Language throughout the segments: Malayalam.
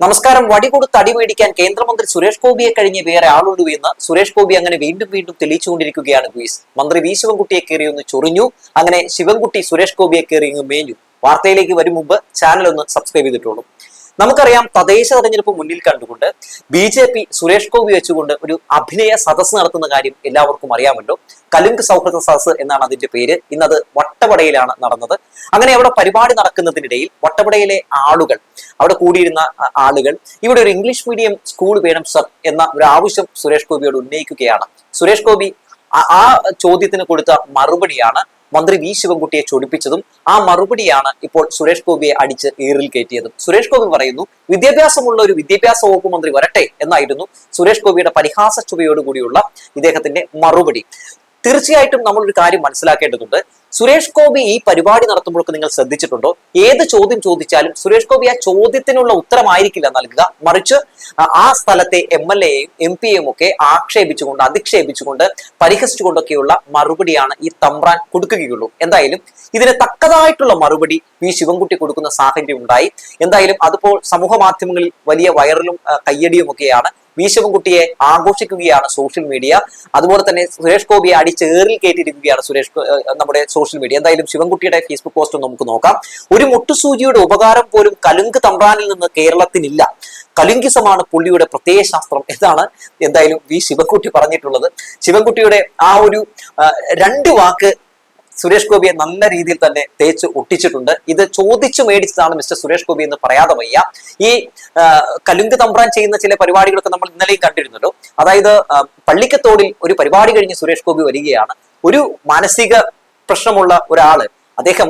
നമസ്കാരം. വടി കൊടുത്ത് അടി മേടിക്കാൻ കേന്ദ്രമന്ത്രി സുരേഷ് ഗോപിയെ കഴിഞ്ഞ് വേറെ ആളുള്ളൂ എന്ന് സുരേഷ് ഗോപി അങ്ങനെ വീണ്ടും വീണ്ടും തെളിയിച്ചുകൊണ്ടിരിക്കുകയാണ് ഗുയിസ് മന്ത്രി വി ശിവൻകുട്ടിയെ കയറി ഒന്ന് ചൊറിഞ്ഞു. അങ്ങനെ ശിവൻകുട്ടി സുരേഷ് ഗോപിയെ കയറി ഇങ്ങ് മേഞ്ഞു. വാർത്തയിലേക്ക് വരും മുമ്പ് ചാനൽ ഒന്ന് സബ്സ്ക്രൈബ് ചെയ്തിട്ടുള്ളൂ. നമുക്കറിയാം തദ്ദേശ തെരഞ്ഞെടുപ്പ് മുന്നിൽ കണ്ടുകൊണ്ട് B J P Suresh Gopi വെച്ചുകൊണ്ട് ഒരു അഭിനയ സദസ് നടത്തുന്ന കാര്യം എല്ലാവർക്കും അറിയാമല്ലോ. കലുങ്ക് സൗഹൃദ സദസ് എന്നാണ് അതിന്റെ പേര്. ഇന്നത് വട്ടവടയിലാണ് നടന്നത്. അങ്ങനെ അവിടെ പരിപാടി നടക്കുന്നതിനിടയിൽ വട്ടവടയിലെ ആളുകൾ അവിടെ കൂടിയിരുന്ന ആളുകൾ ഇവിടെ ഒരു ഇംഗ്ലീഷ് മീഡിയം സ്കൂൾ വേണം സർ എന്ന ഒരു ആവശ്യം സുരേഷ് ഗോപിയോട് ഉന്നയിക്കുകയാണ്. സുരേഷ് ഗോപി ആ- ആ ചോദ്യത്തിന് കൊടുത്ത മറുപടിയാണ് മന്ത്രി വി ശിവൻകുട്ടിയെ ചൊടിപ്പിച്ചതും ആ മറുപടിയാണ് ഇപ്പോൾ സുരേഷ് ഗോപിയെ അടിച്ച് ഏറിൽ കയറ്റിയതും. സുരേഷ് ഗോപി പറയുന്നു വിദ്യാഭ്യാസമുള്ള ഒരു വിദ്യാഭ്യാസ വകുപ്പ് മന്ത്രി വരട്ടെ എന്നായിരുന്നു സുരേഷ് ഗോപിയുടെ പരിഹാസ ചുവയോടുകൂടിയുള്ള ഇദ്ദേഹത്തിന്റെ മറുപടി. തീർച്ചയായിട്ടും നമ്മൾ ഒരു കാര്യം മനസ്സിലാക്കേണ്ടതുണ്ട്. സുരേഷ് ഗോപി ഈ പരിപാടി നടത്തുമ്പോഴൊക്കെ നിങ്ങൾ ശ്രദ്ധിച്ചിട്ടുണ്ടോ? ഏത് ചോദ്യം ചോദിച്ചാലും സുരേഷ് ഗോപി ആ ചോദ്യത്തിനുള്ള ഉത്തരമായിരിക്കില്ല നൽകുക. മറിച്ച് ആ- സ്ഥലത്തെ എം എൽ എയും എം പിയും ഒക്കെ ആക്ഷേപിച്ചുകൊണ്ട് അധിക്ഷേപിച്ചുകൊണ്ട് പരിഹസിച്ചുകൊണ്ടൊക്കെയുള്ള മറുപടിയാണ് ഈ തമ്പ്രാൻ കൊടുക്കുകയുള്ളൂ. എന്തായാലും ഇതിന് തക്കതായിട്ടുള്ള മറുപടി വി ശിവൻകുട്ടി കൊടുക്കുന്ന സാഹചര്യം ഉണ്ടായി. എന്തായാലും അതിപ്പോൾ സമൂഹ മാധ്യമങ്ങളിൽ വലിയ വൈറലും കയ്യടിയും ഒക്കെയാണ് വി ശിവൻകുട്ടിയെ ആഘോഷിക്കുകയാണ് സോഷ്യൽ മീഡിയ അതുപോലെ തന്നെ സുരേഷ് ഗോപിയെ അടിച്ചേറിൽ കയറ്റിയിരിക്കുകയാണ് സുരേഷ് നമ്മുടെ സോഷ്യൽ മീഡിയ എന്തായാലും ശിവൻകുട്ടിയുടെ ഫേസ്ബുക്ക് പോസ്റ്റ് നമുക്ക് നോക്കാം. ഒരു മുട്ടുസൂചിയുടെ ഉപകാരം പോലും കലുങ്ക് തമ്പ്രാനിൽ നിന്ന് കേരളത്തിനില്ല. കലുങ്കിസമാണ് പുള്ളിയുടെ പ്രത്യയശാസ്ത്രം എന്നാണ് എന്തായാലും വി ശിവൻകുട്ടി പറഞ്ഞിട്ടുള്ളത്. ശിവൻകുട്ടിയുടെ ആ ഒരു രണ്ട് വാക്ക് സുരേഷ് ഗോപിയെ നല്ല രീതിയിൽ തന്നെ തേച്ച് ഒട്ടിച്ചിട്ടുണ്ട്. ഇത് ചോദിച്ചു മേടിച്ചതാണ് മിസ്റ്റർ സുരേഷ് ഗോപി എന്ന് പറയാതെ വയ്യ. ഈ കലുങ്ക് തമ്പ്രാൻ ചെയ്യുന്ന ചില പരിപാടികളൊക്കെ നമ്മൾ ഇന്നലെയും കണ്ടിരുന്നല്ലോ. അതായത് പള്ളിക്കത്തോടിൽ ഒരു പരിപാടി കഴിഞ്ഞ് സുരേഷ് ഗോപി വരികയാണ്. ഒരു മാനസിക പ്രശ്നമുള്ള ഒരാൾ. അദ്ദേഹം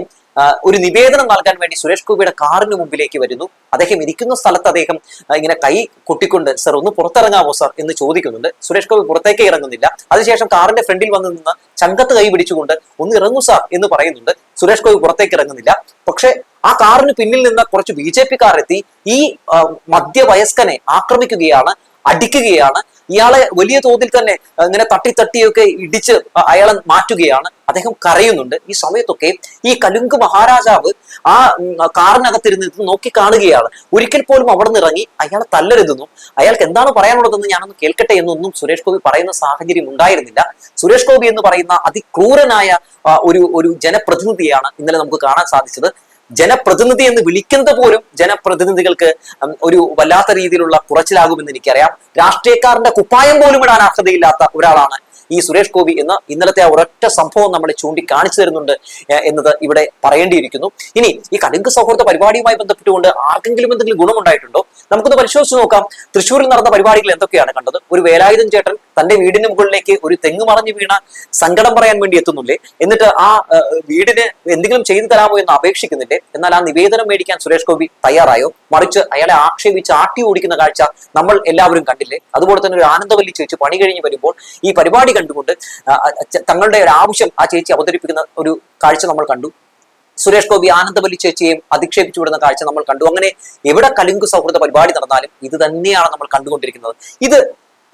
ഒരു നിവേദനം നൽകാൻ വേണ്ടി സുരേഷ് ഗോപിയുടെ കാറിന് മുമ്പിലേക്ക് വരുന്നു. അദ്ദേഹം ഇരിക്കുന്ന സ്ഥലത്ത് അദ്ദേഹം ഇങ്ങനെ കൈ കൊട്ടിക്കൊണ്ട് സർ ഒന്ന് പുറത്തിറങ്ങാമോ സർ? എന്ന് ചോദിക്കുന്നുണ്ട്. സുരേഷ് ഗോപി പുറത്തേക്ക് ഇറങ്ങുന്നില്ല. അതിനുശേഷം കാറിന്റെ ഫ്രണ്ടിൽ വന്ന് നിന്ന് ചങ്കത്ത് കൈ പിടിച്ചുകൊണ്ട് ഒന്ന് ഇറങ്ങൂ സാർ എന്ന് പറയുന്നുണ്ട്. സുരേഷ് ഗോപി പുറത്തേക്ക് ഇറങ്ങുന്നില്ല. പക്ഷെ ആ കാറിന് പിന്നിൽ നിന്ന് കുറച്ച് ബി ജെ പി കാർ എത്തി ഈ മധ്യവയസ്കനെ ആക്രമിക്കുകയാണ് അടിക്കുകയാണ്. ഇയാളെ വലിയ തോതിൽ തന്നെ ഇങ്ങനെ തട്ടി തട്ടിയൊക്കെ ഇടിച്ച് അയാളെ മാറ്റുകയാണ്. അദ്ദേഹം കരയുന്നുണ്ട്. ഈ സമയത്തൊക്കെ ഈ കലുങ്ക് മഹാരാജാവ് ആ കാറിനകത്തിരുന്ന് നോക്കി കാണുകയാണ്. ഒരിക്കൽ പോലും അവിടെ നിന്ന് ഇറങ്ങി അയാളെ തല്ലരുതെന്നും അയാൾക്ക് എന്താണ് പറയാനുള്ളതെന്ന് ഞാനൊന്ന് കേൾക്കട്ടെ എന്നൊന്നും സുരേഷ് ഗോപി പറയുന്ന സാഹചര്യം ഉണ്ടായിരുന്നില്ല. സുരേഷ് ഗോപി എന്ന് പറയുന്ന അതിക്രൂരനായ ഒരു ഒരു ജനപ്രതിനിധിയാണ് ഇന്നലെ നമുക്ക് കാണാൻ സാധിച്ചത്. ജനപ്രതിനിധി എന്ന് വിളിക്കുന്നത് പോലും ജനപ്രതിനിധികൾക്ക് ഒരു വല്ലാത്ത രീതിയിലുള്ള കുറച്ചിലാകുമെന്ന് എനിക്കറിയാം. രാഷ്ട്രീയക്കാരന്റെ കുപ്പായം പോലും ഇടാൻ അർഹതയില്ലാത്ത ഒരാളാണ് ഈ സുരേഷ് ഗോപി എന്ന ഇന്നലത്തെ ആ ഒരൊറ്റ സംഭവം നമ്മളെ ചൂണ്ടിക്കാണിച്ചു തരുന്നുണ്ട് എന്നത് ഇവിടെ പറയേണ്ടിയിരിക്കുന്നു. ഇനി ഈ കടുങ്ക് സൗഹൃദ പരിപാടിയുമായി ബന്ധപ്പെട്ടുകൊണ്ട് ആർക്കെങ്കിലും എന്തെങ്കിലും ഗുണമുണ്ടായിട്ടുണ്ടോ? നമുക്കൊന്ന് പരിശോധിച്ച് നോക്കാം. തൃശ്ശൂരിൽ നടന്ന പരിപാടികൾ എന്തൊക്കെയാണ് കണ്ടത്? ഒരു വേലായുധൻ ചേട്ടൻ തന്റെ വീടിന് മുകളിലേക്ക് ഒരു തെങ്ങ് മറഞ്ഞു വീണ സങ്കടം പറയാൻ വേണ്ടി എത്തുന്നില്ലേ? എന്നിട്ട് ആ വീടിന് എന്തെങ്കിലും ചെയ്തു തരാമോ എന്ന് അപേക്ഷിക്കുന്നില്ലേ? എന്നാൽ ആ നിവേദനം മേടിക്കാൻ സുരേഷ് ഗോപി തയ്യാറായോ? മറിച്ച് അയാളെ ആക്ഷേപിച്ച് ആട്ടി ഓടിക്കുന്ന കാഴ്ച നമ്മൾ എല്ലാവരും കണ്ടില്ലേ? അതുപോലെ തന്നെ ഒരു ആനന്ദവല്ലി ചേച്ചി പണി കഴിഞ്ഞ് വരുമ്പോൾ ഈ പരിപാടി കണ്ടുകൊണ്ട് തങ്ങളുടെ ഒരു ആവശ്യം ആ ചേച്ചി അവതരിപ്പിക്കുന്ന ഒരു കാഴ്ച നമ്മൾ കണ്ടു. സുരേഷ് ഗോപി ആനന്ദവല്ലി ചേച്ചിയെയും അധിക്ഷേപിച്ചു വിടുന്ന കാഴ്ച നമ്മൾ കണ്ടു. അങ്ങനെ എവിടെ കലുങ്ക് സൗഹൃദ പരിപാടി നടന്നാലും ഇത് തന്നെയാണ് നമ്മൾ കണ്ടുകൊണ്ടിരിക്കുന്നത്. ഇത്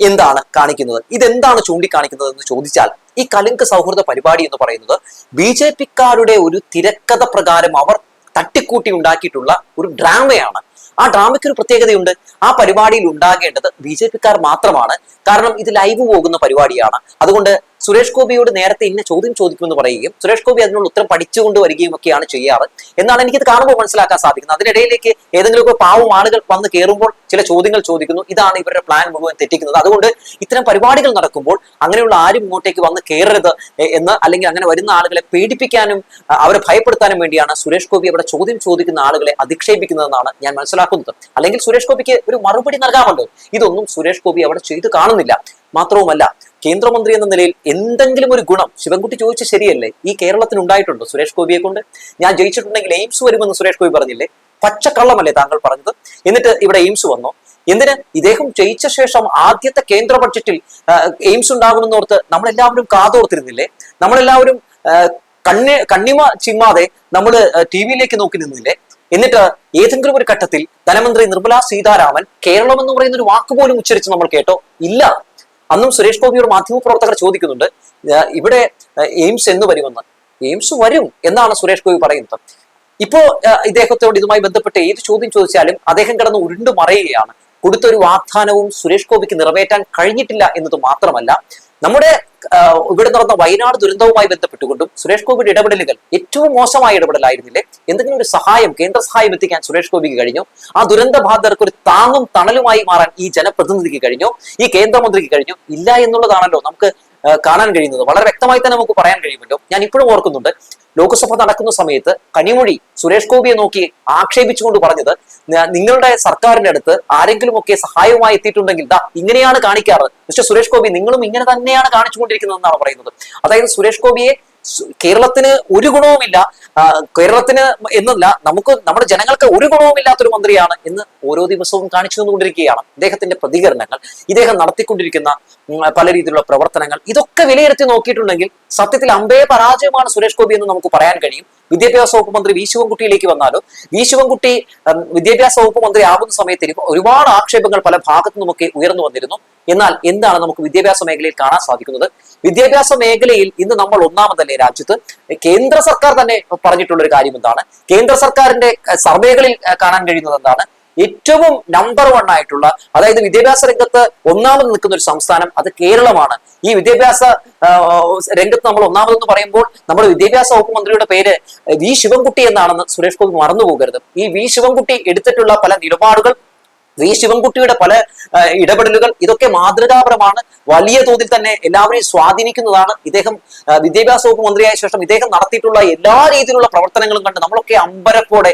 എന്താണ് കാണിക്കുന്നത്? ഇതെന്താണ് ചൂണ്ടിക്കാണിക്കുന്നത് എന്ന് ചോദിച്ചാൽ ഈ കലിംഗ് സൗഹൃദ പരിപാടി എന്ന് പറയുന്നത് ബി ജെ പിക്കാരുടെ ഒരു തിരക്കഥ പ്രകാരം അവർ തട്ടിക്കൂട്ടി ഉണ്ടാക്കിയിട്ടുള്ള ഒരു ഡ്രാമയാണ്. ആ ഡ്രാമയ്ക്ക് ഒരു പ്രത്യേകതയുണ്ട്. ആ പരിപാടിയിൽ ഉണ്ടാകേണ്ടത് ബി ജെ പിക്കാർ മാത്രമാണ്. കാരണം ഇത് ലൈവ് പോകുന്ന പരിപാടിയാണ്. അതുകൊണ്ട് സുരേഷ് ഗോപിയോട് നേരത്തെ ഇന്ന ചോദ്യം ചോദിക്കുമെന്ന് പറയുകയും സുരേഷ് ഗോപി അതിനുള്ള ഉത്തരം പഠിച്ചുകൊണ്ട് വരികയും ഒക്കെയാണ് ചെയ്യാറ്. എന്നാണ് എനിക്കിത് കാണുമ്പോൾ മനസ്സിലാക്കാൻ സാധിക്കുന്നത്. അതിനിടയിലേക്ക് ഏതെങ്കിലുമൊക്കെ പാവം ആളുകൾ വന്ന് കയറുമ്പോൾ ചില ചോദ്യങ്ങൾ ചോദിക്കുന്നു. ഇതാണ് ഇവരുടെ പ്ലാൻ മുഴുവൻ തെറ്റിക്കുന്നത്. അതുകൊണ്ട് ഇത്തരം പരിപാടികൾ നടക്കുമ്പോൾ അങ്ങനെയുള്ള ആരും ഇങ്ങോട്ടേക്ക് വന്ന് കയറരുത് എന്ന് അല്ലെങ്കിൽ അങ്ങനെ വരുന്ന ആളുകളെ പേടിപ്പിക്കാനും അവരെ ഭയപ്പെടുത്താനും വേണ്ടിയാണ് സുരേഷ് ഗോപി അവിടെ ചോദ്യം ചോദിക്കുന്ന ആളുകളെ അധിക്ഷേപിക്കുന്നതെന്നാണ് ഞാൻ മനസ്സിലാക്കുന്നത്. അല്ലെങ്കിൽ സുരേഷ് ഗോപിക്ക് ഒരു മറുപടി നൽകാമല്ലോ ഇതൊന്നും സുരേഷ് ഗോപി അവിടെ ചെയ്തു കാണുന്നില്ല. മാത്രവുമല്ല കേന്ദ്രമന്ത്രി എന്ന നിലയിൽ എന്തെങ്കിലും ഒരു ഗുണം ശിവൻകുട്ടി ചോദിച്ച ശരിയല്ലേ? ഈ കേരളത്തിന് ഉണ്ടായിട്ടുണ്ടോ സുരേഷ് ഗോപിയെ കൊണ്ട്? ഞാൻ ജയിച്ചിട്ടുണ്ടെങ്കിൽ എയിംസ് വരുമെന്ന് സുരേഷ് ഗോപി പറഞ്ഞില്ലേ? പച്ചക്കള്ളമല്ലേ താങ്കൾ പറഞ്ഞത്? എന്നിട്ട് ഇവിടെ എയിംസ് വന്നോ. എന്തിന്? ഇദ്ദേഹം ജയിച്ച ശേഷം ആദ്യത്തെ കേന്ദ്ര ബഡ്ജറ്റിൽ എയിംസ് ഉണ്ടാകുമെന്ന് ഓർത്ത് നമ്മളെല്ലാവരും കാതോർത്തിരുന്നില്ലേ? നമ്മളെല്ലാവരും കണ്ണി കണ്ണിമ ചിമ്മാതെ നമ്മൾ ടി വിയിലേക്ക് നോക്കി നിന്നില്ലേ? എന്നിട്ട് ഏതെങ്കിലും ഒരു ഘട്ടത്തിൽ ധനമന്ത്രി നിർമ്മല സീതാരാമൻ കേരളം എന്ന് പറയുന്ന ഒരു വാക്ക് പോലും ഉച്ചരിച്ച് നമ്മൾ കേട്ടോ? ഇല്ല. അന്നും സുരേഷ് ഗോപി ഗോപിയോട് മാധ്യമപ്രവർത്തകർ ചോദിക്കുന്നുണ്ട് ഇവിടെ എയിംസ് എന്ന് വരുമെന്ന്. എയിംസ് വരും എന്നാണ് സുരേഷ് ഗോപി പറയുന്നത്. ഇപ്പോ ഇദ്ദേഹത്തോട് ഇതുമായി ബന്ധപ്പെട്ട് ഏത് ചോദ്യം ചോദിച്ചാലും അദ്ദേഹം കിടന്ന് ഉരുണ്ടു മറയുകയാണ്. കൊടുത്തൊരു വാഗ്ദാനവും സുരേഷ് ഗോപിക്ക് നിറവേറ്റാൻ കഴിഞ്ഞിട്ടില്ല എന്നത് മാത്രമല്ല നമ്മുടെ ഇവിടെ നടന്ന വയനാട് ദുരന്തവുമായി ബന്ധപ്പെട്ടുകൊണ്ടും സുരേഷ് ഗോപിയുടെ ഇടപെടലുകൾ ഏറ്റവും മോശമായ ഇടപെടലായിരുന്നില്ലേ? എന്തെങ്കിലും ഒരു സഹായം കേന്ദ്ര സഹായം എത്തിക്കാൻ സുരേഷ് ഗോപിക്ക് കഴിഞ്ഞു? ആ ദുരന്ത ബാധിതർക്ക് ഒരു താങ്ങും തണലുമായി മാറാൻ ഈ ജനപ്രതിനിധിക്ക് കഴിഞ്ഞു? ഈ കേന്ദ്രമന്ത്രിക്ക് കഴിഞ്ഞു? ഇല്ല എന്നുള്ളതാണല്ലോ നമുക്ക് കാണാൻ കഴിയുന്നത്. വളരെ വ്യക്തമായി തന്നെ നമുക്ക് പറയാൻ കഴിയുമല്ലോ. ഞാൻ ഇപ്പോഴും ഓർക്കുന്നുണ്ട് ലോക്സഭ നടക്കുന്ന സമയത്ത് കനിമൊഴി സുരേഷ് ഗോപിയെ നോക്കി ആക്ഷേപിച്ചുകൊണ്ട് പറഞ്ഞത് "ന- നിങ്ങളുടെ സർക്കാരിന്റെ അടുത്ത് ആരെങ്കിലും ഒക്കെ സഹായവുമായി എത്തിയിട്ടുണ്ടെങ്കിൽ ദാ ഇങ്ങനെയാണ് കാണിക്കാറ്. മിസ്റ്റർ സുരേഷ് ഗോപി നിങ്ങളും ഇങ്ങനെ തന്നെയാണ് കാണിച്ചുകൊണ്ടിരിക്കുന്നതെന്നാണ് പറയുന്നത്. അതായത് സുരേഷ് ഗോപിയെ കേരളത്തിന് ഒരു ഗുണവുമില്ല. കേരളത്തിന് എന്നല്ല നമുക്ക് നമ്മുടെ ജനങ്ങൾക്ക് ഒരു ഗുണവുമില്ലാത്തൊരു മന്ത്രിയാണ് എന്ന് ഓരോ ദിവസവും കാണിച്ചു തന്നുകൊണ്ടിരിക്കുകയാണ്. ഇദ്ദേഹത്തിന്റെ പ്രതികരണങ്ങൾ ഇദ്ദേഹം നടത്തിക്കൊണ്ടിരിക്കുന്ന പല രീതിയിലുള്ള പ്രവർത്തനങ്ങൾ ഇതൊക്കെ വിലയിരുത്തി നോക്കിയിട്ടുണ്ടെങ്കിൽ സത്യത്തിൽ അമ്പേ പരാജയമാണ് സുരേഷ് ഗോപി എന്ന് നമുക്ക് പറയാൻ കഴിയും. വിദ്യാഭ്യാസ വകുപ്പ് മന്ത്രി വി ശിവൻകുട്ടിയിലേക്ക് വന്നാലോ വി ശിവൻകുട്ടി വിദ്യാഭ്യാസ വകുപ്പ് മന്ത്രി ആകുന്ന സമയത്ത് ഒരുപാട് ആക്ഷേപങ്ങൾ പല ഭാഗത്തു നിന്നുമൊക്കെ ഉയർന്നു വന്നിരുന്നു. എന്നാൽ എന്താണ് നമുക്ക് വിദ്യാഭ്യാസ മേഖലയിൽ കാണാൻ സാധിക്കുന്നത്? വിദ്യാഭ്യാസ മേഖലയിൽ ഇന്ന് നമ്മൾ ഒന്നാമതല്ലേ രാജ്യത്ത്? കേന്ദ്ര സർക്കാർ തന്നെ പറഞ്ഞിട്ടുള്ള ഒരു കാര്യം എന്താണ്? കേന്ദ്ര സർക്കാരിന്റെ സർവേകളിൽ കാണാൻ കഴിയുന്നത് എന്താണ്? ഏറ്റവും നമ്പർ വൺ ആയിട്ടുള്ള അതായത് വിദ്യാഭ്യാസ രംഗത്ത് ഒന്നാമത് നിൽക്കുന്ന ഒരു സംസ്ഥാനം അത് കേരളമാണ്. ഈ വിദ്യാഭ്യാസ രംഗത്ത് നമ്മൾ ഒന്നാമതെന്ന് പറയുമ്പോൾ നമ്മുടെ വിദ്യാഭ്യാസ വകുപ്പ് മന്ത്രിയുടെ പേര് വി ശിവൻകുട്ടി എന്നാണെന്ന് സുരേഷ് ഗോപി മറന്നു പോകരുത് ഈ വി ശിവൻകുട്ടി എടുത്തിട്ടുള്ള പല നിലപാടുകൾ വി ശിവൻകുട്ടിയുടെ പല ഇടപെടലുകൾ ഇതൊക്കെ മാതൃകാപരമാണ്. വലിയ തോതിൽ തന്നെ എല്ലാവരെയും സ്വാധീനിക്കുന്നതാണ് ഇദ്ദേഹം വിദ്യാഭ്യാസ വകുപ്പ് മന്ത്രിയായ ശേഷം ഇദ്ദേഹം നടത്തിയിട്ടുള്ള എല്ലാ രീതിയിലുള്ള പ്രവർത്തനങ്ങളും കണ്ട് നമ്മളൊക്കെ അമ്പരപ്പോടെ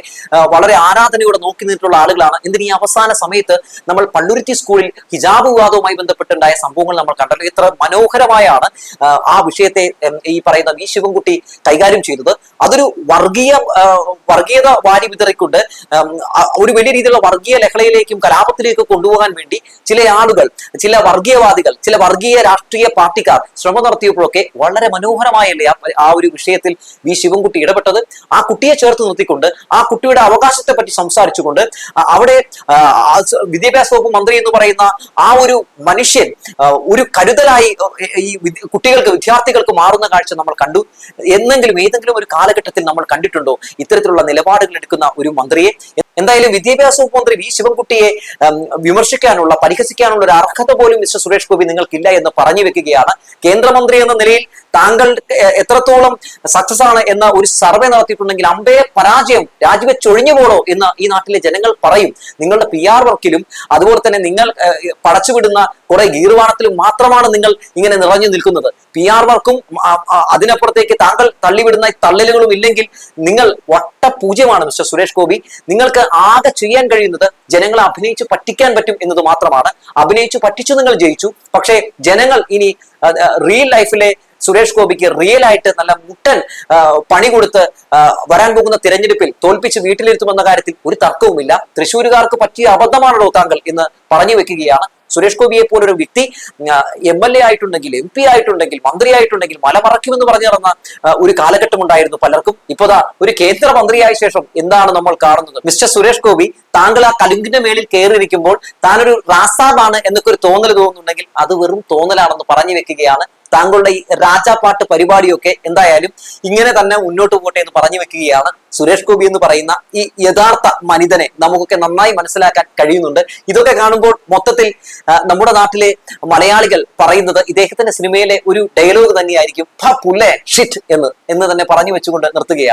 വളരെ ആരാധനയോടെ നോക്കി നിന്നിട്ടുള്ള ആളുകളാണ്. എന്തിന് ഈ അവസാന സമയത്ത് നമ്മൾ പള്ളുരുത്തി സ്കൂളിൽ ഹിജാബ് വിവാദവുമായി ബന്ധപ്പെട്ടുണ്ടായ സംഭവങ്ങൾ നമ്മൾ കണ്ടല്ലോ. ഇത്ര മനോഹരമായാണ് ആ, വിഷയത്തെ ഈ പറയുന്ന വി ശിവൻകുട്ടി കൈകാര്യം ചെയ്തത്. അതൊരു വർഗീയ വർഗീയത വാരി വിതറിക്കൊണ്ട് ഒരു വലിയ രീതിയിലുള്ള വർഗീയ ലഹളയിലേക്കും കലാപത്തിലേക്കും കൊണ്ടുപോകാൻ വേണ്ടി ചില ആളുകൾ ചില വർഗീയവാദികൾ ചില വർഗീയ രാഷ്ട്രീയ പാർട്ടിക്കാർ ശ്രമം നടത്തിയപ്പോഴൊക്കെ വളരെ മനോഹരമായല്ലേ ആ- ഒരു വിഷയത്തിൽ വി ശിവൻകുട്ടി ഇടപെട്ടത്. ആ കുട്ടിയെ ചേർത്ത് നിർത്തിക്കൊണ്ട് ആ കുട്ടിയുടെ അവകാശത്തെ പറ്റി സംസാരിച്ചുകൊണ്ട് അവിടെ വിദ്യാഭ്യാസ വകുപ്പ് മന്ത്രി എന്ന് പറയുന്ന ആ ഒരു മനുഷ്യൻ ഒരു കരുതലായി ഈ കുട്ടികൾക്ക് വിദ്യാർത്ഥികൾക്ക് മാറുന്ന കാഴ്ച നമ്മൾ കണ്ടു. എന്നെങ്കിലും ഏതെങ്കിലും ഒരു കാലഘട്ടത്തിൽ നമ്മൾ കണ്ടിട്ടുണ്ടോ? ഇത്തരത്തിലുള്ള നിലപാടുകൾ എടുക്കുന്ന ഒരു മന്ത്രിയെ എന്തായാലും വിദ്യാഭ്യാസ വകുപ്പ് വി ശിവൻകുട്ടിയെ വിമർശിക്കാനുള്ള പരിഹസിക്കാനുള്ള ഒരു അർഹത പോലും മിസ്റ്റർ സുരേഷ് ഗോപി നിങ്ങൾക്കില്ല എന്ന് പറഞ്ഞു വെക്കുകയാണ്. കേന്ദ്രമന്ത്രി എന്ന നിലയിൽ താങ്കൾ എത്രത്തോളം സക്സസ് ആണ് എന്ന ഒരു സർവേ നടത്തിയിട്ടുണ്ടെങ്കിൽ അമ്പയെ പരാജയം രാജിവെച്ചൊഴിഞ്ഞു പോണോ എന്ന് ഈ നാട്ടിലെ ജനങ്ങൾ പറയും. നിങ്ങളുടെ പി ആർ വർക്കിലും അതുപോലെ തന്നെ നിങ്ങൾ പടച്ചുവിടുന്ന കുറെ ഗീർവാണത്തിലും മാത്രമാണ് നിങ്ങൾ ഇങ്ങനെ നിറഞ്ഞു നിൽക്കുന്നത്. പി ആർ വർക്കും അതിനപ്പുറത്തേക്ക് താങ്കൾ തള്ളിവിടുന്ന തള്ളലുകളും ഇല്ലെങ്കിൽ നിങ്ങൾ വട്ടപൂജ്യമാണ് മിസ്റ്റർ സുരേഷ് ഗോപി. നിങ്ങൾക്ക് ആകെ ചെയ്യാൻ കഴിയുന്നത് ജനങ്ങളെ അഭിനയിച്ച് പറ്റിക്കാൻ പറ്റും എന്നത് മാത്രമാണ്. അഭിനയിച്ച് പറ്റിച്ചു നിങ്ങൾ ജയിച്ചു. പക്ഷേ ജനങ്ങൾ ഇനി റിയൽ ലൈഫിലെ സുരേഷ് ഗോപിക്ക് റിയൽ ആയിട്ട് നല്ല മുട്ടൻ പണി കൊടുത്ത് വരാൻ പോകുന്ന തിരഞ്ഞെടുപ്പിൽ തോൽപ്പിച്ച് വീട്ടിലിരുത്തുമെന്ന കാര്യത്തിൽ ഒരു തർക്കവുമില്ല. തൃശ്ശൂരുകാർക്ക് പറ്റിയ അബദ്ധമാണല്ലോ താങ്കൾ എന്ന് പറഞ്ഞു വെക്കുകയാണ്. സുരേഷ് ഗോപിയെ പോലൊരു വ്യക്തി എം എൽ എ ആയിട്ടുണ്ടെങ്കിൽ എം പി ആയിട്ടുണ്ടെങ്കിൽ മന്ത്രി ആയിട്ടുണ്ടെങ്കിൽ മലമറയ്ക്കുമെന്ന് പറഞ്ഞു നടന്ന ഒരു കാലഘട്ടം ഉണ്ടായിരുന്നു പലർക്കും. ഇപ്പോതാ ഒരു കേന്ദ്രമന്ത്രിയായ ശേഷം എന്താണ് നമ്മൾ കാണുന്നത്? മിസ്റ്റർ സുരേഷ് ഗോപി താങ്കൾ ആ കലുങ്കിന്റെ മേളിൽ കയറിയിരിക്കുമ്പോൾ താനൊരു റാസാബാണ് എന്നൊക്കെ ഒരു തോന്നൽ തോന്നുന്നുണ്ടെങ്കിൽ അത് വെറും തോന്നലാണെന്ന് പറഞ്ഞു വെക്കുകയാണ് താങ്കളുടെ ഈ രാജാപാട്ട് പരിപാടിയൊക്കെ എന്തായാലും ഇങ്ങനെ തന്നെ മുന്നോട്ട് പോട്ടെ എന്ന് പറഞ്ഞു വെക്കുകയാണ്. സുരേഷ് ഗോപി എന്ന് പറയുന്ന ഈ യഥാർത്ഥ മനിതനെ നമുക്കൊക്കെ നന്നായി മനസ്സിലാക്കാൻ കഴിയുന്നുണ്ട്. ഇതൊക്കെ കാണുമ്പോൾ മൊത്തത്തിൽ നമ്മുടെ നാട്ടിലെ മലയാളികൾ പറയുന്നത് ഇദ്ദേഹത്തിന്റെ സിനിമയിലെ ഒരു ഡയലോഗ് തന്നെയായിരിക്കും "ഫ പുല്ലേ ഷിറ്റ് എന്ന് എന്ന് തന്നെ പറഞ്ഞു വെച്ചുകൊണ്ട് നിർത്തുകയാണ്.